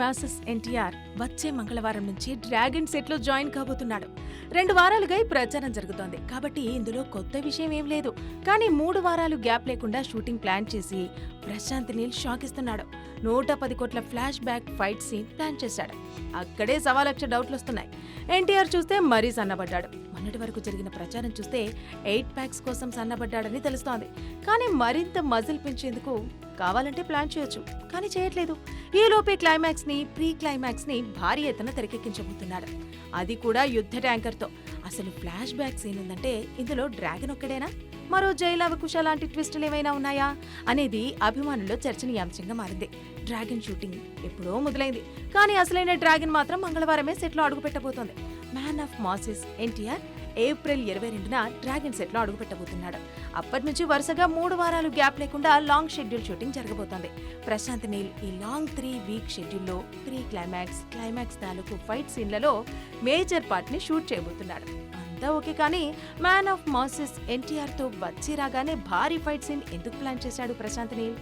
Masses NTR వచ్చే మంగళవారం నుంచి డ్రాగన్ సెట్లో జాయిన్ కాబోతున్నాడు. రెండు వారాలుగా ఈ ప్రచారం జరుగుతోంది. కాబట్టి ఇందులో కొత్త విషయం ఏం లేదు. కానీ మూడు వారాలు గ్యాప్ లేకుండా షూటింగ్ ప్లాన్ చేసి ప్రశాంత్ నీల్ షాక్ ఇస్తున్నాడు నూట పది కోట్ల flashback fight scene plan చేశాడు. అక్కడే సవా లక్ష డౌట్లు వస్తున్నాయి. ఎన్టీఆర్ చూస్తే మరీ సన్నబడ్డాడు. మొన్నటి వరకు జరిగిన ప్రచారం చూస్తే ఎయిట్ ప్యాక్స్ కోసం సన్నబడ్డాడని తెలుస్తోంది. కానీ మరింత మజిల్ పెంచేందుకు కావాలంటే ప్లాన్ చేయొచ్చు కానీ చేయట్లేదు. ఈ లోపే క్లైమాక్స్ని ప్రీ క్లైమాక్స్ని భారీ ఎత్తున తెరకెక్కించబోతున్నాడు అది కూడా యుద్ధ ట్యాంకర్తో. అసలు ఫ్లాష్ బ్యాక్ సీన్ ఉందంటే ఇందులో డ్రాగన్ ఒక్కడేనా? మరో జైలవకుశ లాంటి ట్విస్టులు ఏమైనా ఉన్నాయా? అనేది అభిమానుల్లో చర్చనీయాంశంగా మారింది. డ్రాగన్ షూటింగ్ ఎప్పుడో మొదలైంది కానీ అసలైన డ్రాగన్ మాత్రం మంగళవారమే సెట్లో అడుగుపెట్టబోతోంది. Man of masses NTR April ఇరవై రెండున డ్రాగన్ సెట్లో అడుగుపెట్టబోతున్నాడు. అప్పటి నుంచి వరుసగా మూడు వారాలు గ్యాప్ లేకుండా లాంగ్ షెడ్యూల్ షూటింగ్ జరగబోతోంది. ప్రశాంత్ నీల్ ఈ లాంగ్ త్రీ వీక్ షెడ్యూల్లో ప్రీ క్లైమాక్స్ క్లైమాక్స్ తాలూకు ఫైట్ సీన్లలో మేజర్ పార్ట్ని షూట్ చేయబోతున్నాడు. అంతా ఓకే కానీ మ్యాన్ ఆఫ్ మాసిస్ ఎన్టీఆర్తో వచ్చి రాగానే భారీ ఫైట్ సీన్ ఎందుకు ప్లాన్ చేశాడు ప్రశాంత్ నీల్?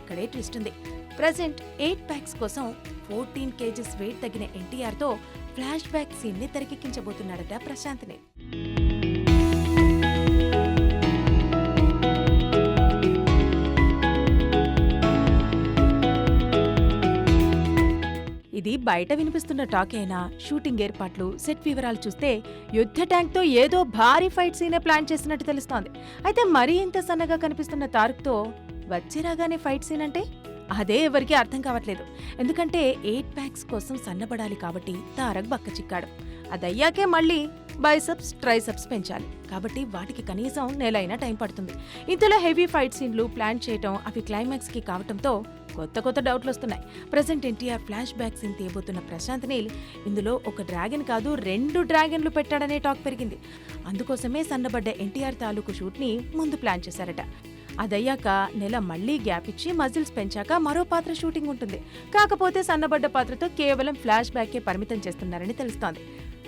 అక్కడే ట్విస్ట్ ఉంది. ప్రజెంట్ ఎయిట్ ప్యాక్స్ కోసం ఫోర్టీన్ కేజెస్ వెయిట్ తగ్గిన ఎన్టీఆర్తో ఫ్లాష్ బ్యాక్ సీన్ని తెరకెక్కించబోతున్నాడట ప్రశాంత్ నీల్. ఇది బయట వినిపిస్తున్న టాక్ అయినా షూటింగ్ ఏర్పాట్లు సెట్ వివరాలు చూస్తే యుద్ధ ట్యాంక్తో ఏదో భారీ ఫైట్ సీనే ప్లాన్ చేసినట్టు తెలుస్తోంది. అయితే మరీ ఇంత సన్నగా కనిపిస్తున్న తారక్తో వచ్చి రాగానే ఫైట్ సీన్ అంటే అదే ఎవరికీ అర్థం కావట్లేదు. ఎందుకంటే ఎయిట్ ప్యాక్స్ కోసం సన్నబడాలి కాబట్టి తారక్ బక్క చిక్కాడు. అదయ్యాకే మళ్ళీ బైసప్స్ ట్రైసప్స్ పెంచాలి. కాబట్టి వాటికి కనీసం నెలైనా టైం పడుతుంది. ఇంతలో హెవీ ఫైట్ సీన్లు ప్లాన్ చేయటం అవి క్లైమాక్స్కి కావటంతో కొత్త కొత్త డౌట్లు వస్తున్నాయి present NTR flashback scene తీయబోతున్న ప్రశాంత్ నీల్ ఇందులో ఒక డ్రాగన్ కాదు రెండు డ్రాగన్లు పెట్టాడనే టాక్ పెరిగింది. అందుకోసమే సన్నబడ్డ ఎన్టీఆర్ తాలూకు షూట్ని ముందు ప్లాన్ చేశారట. అదయ్యాక నెల మళ్ళీ గ్యాప్ ఇచ్చి మజిల్స్ పెంచాక మరో పాత్ర షూటింగ్ ఉంటుంది. కాకపోతే సన్నబడ్డ పాత్రతో కేవలం ఫ్లాష్ బ్యాకే పరిమితం చేస్తున్నారని తెలుస్తోంది.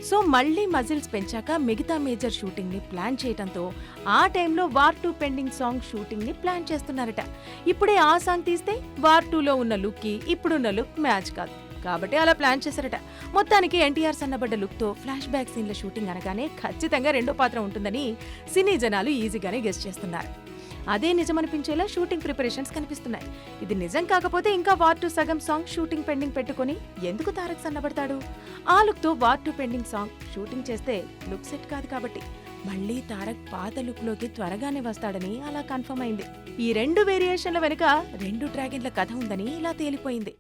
సో మళ్ళీ మజిల్స్ పెంచాక మిగతా మేజర్ షూటింగ్ని ప్లాన్ చేయడంతో ఆ టైంలో వార్ టూ పెండింగ్ సాంగ్ షూటింగ్ని ప్లాన్ చేస్తున్నారట. ఇప్పుడే ఆ సాంగ్ తీస్తే వార్ టూలో ఉన్న లుక్కి ఇప్పుడున్న లుక్ మ్యాచ్ కాదు. కాబట్టి అలా ప్లాన్ చేశారట. మొత్తానికి ఎన్టీఆర్ సన్నబడ్డ లుక్తో ఫ్లాష్ బ్యాక్ సీన్ల షూటింగ్ అనగానే ఖచ్చితంగా రెండో పాత్ర ఉంటుందని సినీ జనాలు ఈజీగానే గెస్ట్ చేస్తున్నారు. అదే నిజమనిపించేలా షూటింగ్ ప్రిపరేషన్స్ కనిపిస్తున్నాయి. ఇది నిజం కాకపోతే ఇంకా వార్ టు సగం సాంగ్ షూటింగ్ పెండింగ్ పెట్టుకుని ఎందుకు తారక్ సన్నబడతాడు? ఆ లుక్తో war two pending song shooting చేస్తే లుక్ సెట్ కాదు కాబట్టి మళ్ళీ తారక్ పాత లుక్లోకి త్వరగానే వస్తాడని అలా కన్ఫర్మ్ అయింది. ఈ రెండు వేరియేషన్ల వెనుక రెండు డ్రాగన్ల కథ ఉందని ఇలా తేలిపోయింది.